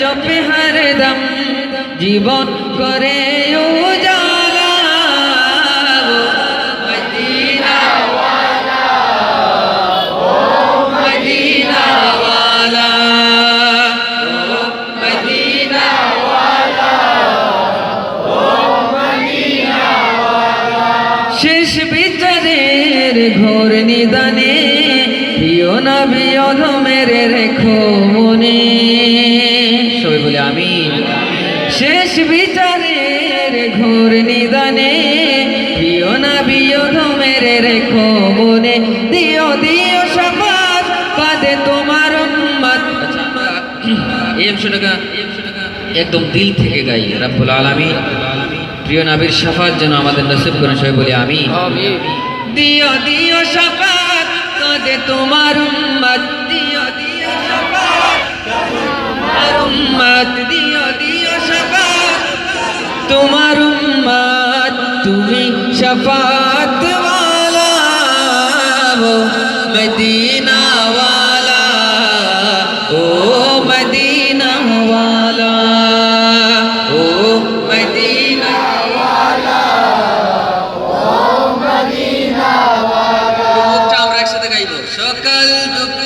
জপে হরদম জীবন করে শেষ বিচারের ঘোর নিদানে প্রিয় নবী অধমের রেখো মনে। সবাই বলে আমি শেষ বিচারের ঘোর নিদানে প্রিয় নবী অধমের রেখো মনে দিও দিও সমাজ কাঁদে তোমার উম্মত এই অংশটাকে একদম দিল থেকে গাই রাব্বুল আলামিন। প্রিয় নবীর শাফাত যেন আমাদের নসিব করেন সবাই বলি আমি দিও দিও কাঁদে তোমার উম্মত উম্মত দিও দিও শাফাত। তোমার উম্মত তুমি শাফাত ওয়ালা। ও মদিনা ওয়ালা ও মদিনা ওয়ালা ও মদিনা দুপুরটা আমরা একসাথে গাইব। সকাল দুপুর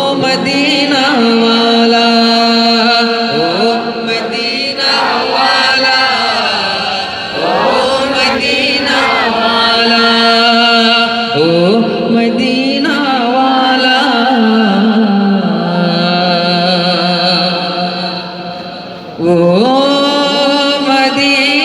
மதிய